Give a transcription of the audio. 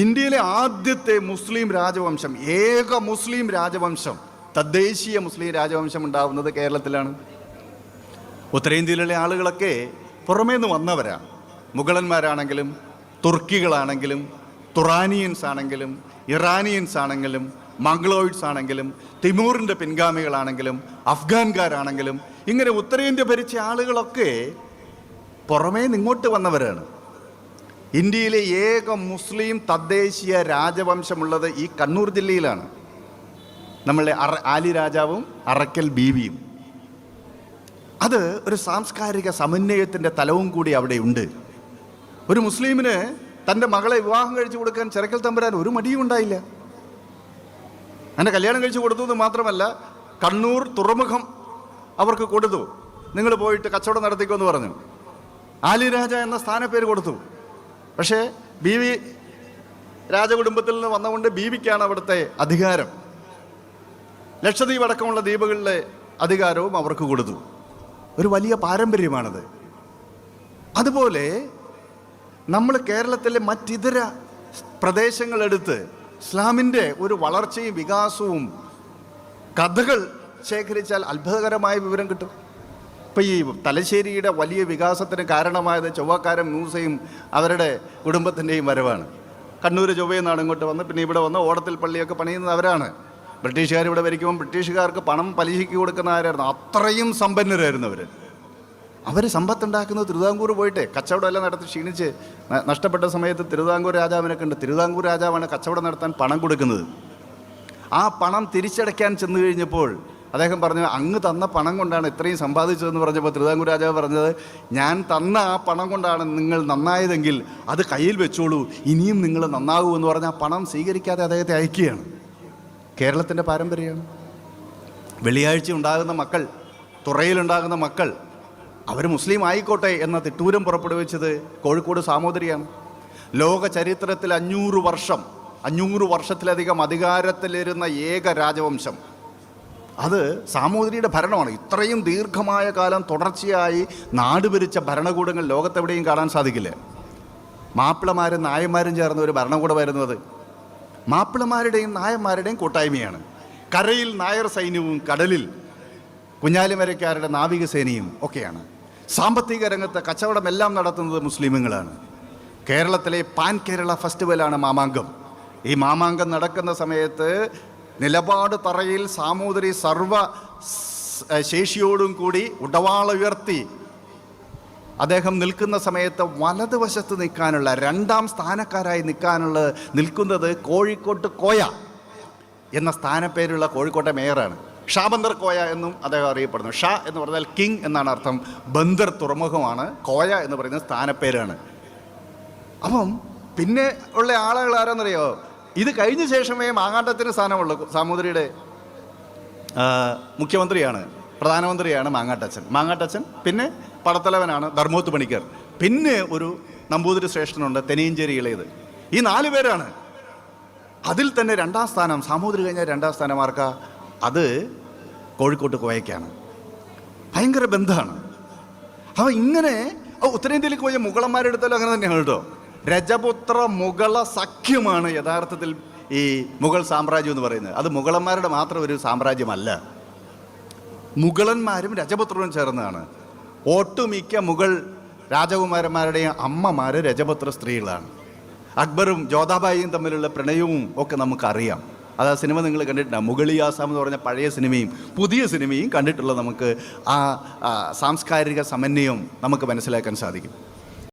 ഇന്ത്യയിലെ ആദ്യത്തെ മുസ്ലിം രാജവംശം ഏക മുസ്ലിം രാജവംശം തദ്ദേശീയ മുസ്ലിം രാജവംശം ഉണ്ടാവുന്നത് കേരളത്തിലാണ്. ഉത്തരേന്ത്യയിലുള്ള ആളുകളൊക്കെ പുറമേ നിന്ന് വന്നവരാണ്. മുഗളന്മാരാണെങ്കിലും തുർക്കികളാണെങ്കിലും തുറാനിയൻസ് ആണെങ്കിലും ഇറാനിയൻസ് ആണെങ്കിലും മംഗ്ലോയിഡ്സ് ആണെങ്കിലും തിമൂറിന്റെ പിൻഗാമികളാണെങ്കിലും അഫ്ഗാൻകാരാണെങ്കിലും ഇങ്ങനെ ഉത്തരേന്ത്യ ഭരിച്ച ആളുകളൊക്കെ പുറമേ നിന്നിങ്ങോട്ട് വന്നവരാണ്. ഇന്ത്യയിലെ ഏക മുസ്ലിം തദ്ദേശീയ രാജവംശമുള്ളത് ഈ കണ്ണൂർ ജില്ലയിലാണ്. നമ്മളുടെ അറ ആലി രാജാവും അറക്കൽ ബീവിയും. അത് ഒരു സാംസ്കാരിക സമന്വയത്തിന്റെ തലവും കൂടി അവിടെയുണ്ട് ഒരു മുസ്ലിമിന് തന്റെ മകളെ വിവാഹം കഴിച്ചു കൊടുക്കാൻ ചിറക്കൽ തമ്പുരാൻ ഒരു മടിയും ഉണ്ടായില്ല. എന്റെ കല്യാണം കഴിച്ചു കൊടുത്തു എന്ന് മാത്രമല്ല കണ്ണൂർ തുറമുഖം അവർക്ക് കൊടുത്തു. നിങ്ങൾ പോയിട്ട് കച്ചവടം നടത്തിക്കോ എന്ന് പറഞ്ഞു. ആലി രാജ എന്ന സ്ഥാനപ്പേര് കൊടുത്തു. പക്ഷേ ബി വി രാജകുടുംബത്തിൽ നിന്ന് വന്നുകൊണ്ട് ബി വിക്കാണ് അവിടുത്തെ അധികാരം. ലക്ഷദ്വീപ് അടക്കമുള്ള ദ്വീപുകളിലെ അധികാരവും അവർക്ക് കൊടുത്തു. ഒരു വലിയ പാരമ്പര്യമാണത്. അതുപോലെ നമ്മൾ കേരളത്തിലെ മറ്റിതര പ്രദേശങ്ങളെടുത്ത് ഇസ്ലാമിന്റെ ഒരു വളർച്ചയും വികാസവും കഥകൾ ശേഖരിച്ചാൽ അത്ഭുതകരമായ വിവരം കിട്ടും. ഇപ്പം ഈ തലശ്ശേരിയുടെ വലിയ വികാസത്തിന് കാരണമായത് ചൊവ്വാക്കാരൻ മൂസയും അവരുടെ കുടുംബത്തിന്റെയും വരവാണ്. കണ്ണൂർ ചൊവ്വയിൽ നിന്നാണ് ഇങ്ങോട്ട് വന്ന് പിന്നെ ഇവിടെ വന്ന് ഓടത്തിൽ പള്ളിയൊക്കെ പണിയുന്നത് അവരാണ്. ബ്രിട്ടീഷുകാർ ഇവിടെ ഭരിക്കുമ്പോൾ ബ്രിട്ടീഷുകാർക്ക് പണം പലിശയ്ക്ക് കൊടുക്കുന്ന ആരായിരുന്നു? അത്രയും സമ്പന്നരായിരുന്നു അവർ അവർ സമ്പത്തുണ്ടാക്കുന്നത് തിരുവിതാംകൂർ പോയിട്ട്. കച്ചവടം എല്ലാം നടത്തി ക്ഷീണിച്ച് നഷ്ടപ്പെട്ട സമയത്ത് തിരുവിതാംകൂർ രാജാവിനെ കണ്ട് തിരുവിതാംകൂർ രാജാവാണ് കച്ചവടം നടത്താൻ പണം കൊടുക്കുന്നത്. ആ പണം തിരിച്ചടയ്ക്കാൻ ചെന്നു കഴിഞ്ഞപ്പോൾ അദ്ദേഹം പറഞ്ഞു അങ്ങ് തന്ന പണം കൊണ്ടാണ് ഇത്രയും സമ്പാദിച്ചതെന്ന് പറഞ്ഞപ്പോൾ തിരുവിതാംകൂർ രാജാവ് പറഞ്ഞത് ഞാൻ തന്ന ആ പണം കൊണ്ടാണ് നിങ്ങൾ നന്നായതെങ്കിൽ അത് കയ്യിൽ വെച്ചോളൂ ഇനിയും നിങ്ങൾ നന്നാകൂ എന്ന് പറഞ്ഞ് ആ പണം സ്വീകരിക്കാതെ അദ്ദേഹത്തെ അയക്കുകയാണ്. കേരളത്തിന്റെ പാരമ്പര്യമാണ്. വെള്ളിയാഴ്ച ഉണ്ടാകുന്ന മക്കൾ തുറയിലുണ്ടാകുന്ന മക്കൾ അവർ മുസ്ലിം ആയിക്കോട്ടെ എന്ന തിട്ടൂരം പുറപ്പെടുവിച്ചത് കോഴിക്കോട് സാമൂതിരിയാണ് ലോക ചരിത്രത്തിൽ അഞ്ഞൂറ് വർഷം അഞ്ഞൂറ് വർഷത്തിലധികം അധികാരത്തിലിരുന്ന ഏക രാജവംശം. അത് സാമൂതിരിയുടെ ഭരണമാണ്. ഇത്രയും ദീർഘമായ കാലം തുടർച്ചയായി നാട് ഭരിച്ച ഭരണകൂടങ്ങൾ ലോകത്തെവിടെയും കാണാൻ സാധിക്കില്ല. മാപ്പിളമാരും നായന്മാരും ചേർന്ന ഒരു ഭരണകൂടമായിരുന്നു അത്. മാപ്പിളമാരുടെയും നായന്മാരുടെയും കൂട്ടായ്മയാണ്. കരയിൽ നായർ സൈന്യവും കടലിൽ കുഞ്ഞാലിമരക്കാരുടെ നാവികസേനയും ഒക്കെയാണ്. സാമ്പത്തിക രംഗത്ത് കച്ചവടമെല്ലാം നടത്തുന്നത് മുസ്ലിമുകളാണ്. കേരളത്തിലെ പാൻ കേരള ഫെസ്റ്റിവലാണ് മാമാങ്കം. ഈ മാമാങ്കം നടക്കുന്ന സമയത്ത് നിലപാട് തറയിൽ സാമൂതിരി സർവ ശേഷിയോടും കൂടി ഉടവാള ഉയർത്തി. അദ്ദേഹം നിൽക്കുന്ന സമയത്ത് വലതുവശത്ത് നിൽക്കാനുള്ള രണ്ടാം സ്ഥാനക്കാരായി നിൽക്കാനുള്ള നിൽക്കുന്നത് കോഴിക്കോട്ട് കോയ എന്ന സ്ഥാനപ്പേരുള്ള കോഴിക്കോട്ടെ മേയറാണ്. ഷാബന്ദർ കോയ എന്നും അദ്ദേഹം അറിയപ്പെടുന്നു. ഷാ എന്ന് പറഞ്ഞാൽ കിങ് എന്നാണ് അർത്ഥം. ബന്ദർ തുറമുഖമാണ്. കോയ എന്ന് പറയുന്ന സ്ഥാനപ്പേരാണ്. അപ്പം പിന്നെ ഉള്ള ആളുകൾ ആരാന്നറിയോ? ഇത് കഴിഞ്ഞ ശേഷമേ മാങ്ങാട്ടത്തിന് സ്ഥാനമുള്ള. സാമൂതിരിയുടെ മുഖ്യമന്ത്രിയാണ് പ്രധാനമന്ത്രിയാണ് മാങ്ങാട്ടച്ചൻ. മാങ്ങാട്ടച്ചൻ പിന്നെ പടത്തലവനാണ് ധർമ്മോത്ത് പണിക്കർ. പിന്നെ ഒരു നമ്പൂതിരി ശ്രേഷ്ഠനുണ്ട് തെനിയഞ്ചേരി ഇളയത്. ഈ നാല് പേരാണ്. അതിൽ തന്നെ രണ്ടാം സ്ഥാനം സാമൂതിരി കഴിഞ്ഞാൽ രണ്ടാം സ്ഥാനം ആർക്കാ? അത് കോഴിക്കോട്ട് കോയക്കാണ് ഭയങ്കര ബന്ധമാണ്. അപ്പോൾ ഇങ്ങനെ ഉത്തരേന്ത്യയിലേക്ക് പോയ മുഗളന്മാരെടുത്താലും അങ്ങനെ തന്നെയാണ് കേട്ടോ. രജപുത്ര മുഗള സഖ്യമാണ് യഥാർത്ഥത്തിൽ ഈ മുഗൾ സാമ്രാജ്യം എന്ന് പറയുന്നത്. അത് മുഗളന്മാരുടെ മാത്രം ഒരു സാമ്രാജ്യമല്ല. മുഗളന്മാരും രജപുത്രരും ചേർന്നതാണ് ഒട്ടുമിക്ക മുഗൾ രാജകുമാരന്മാരുടെയും അമ്മമാർ രജപുത്ര സ്ത്രീകളാണ്. അക്ബറും ജോധാബായിയും തമ്മിലുള്ള പ്രണയവും ഒക്കെ നമുക്കറിയാം. അത് ആ സിനിമ നിങ്ങൾ കണ്ടിട്ടുണ്ടാകും മുഗളി ആസാം എന്ന് പറഞ്ഞ പഴയ സിനിമയും പുതിയ സിനിമയും കണ്ടിട്ടുള്ള നമുക്ക് ആ, സാംസ്കാരിക സമന്വയം നമുക്ക് മനസ്സിലാക്കാൻ സാധിക്കും.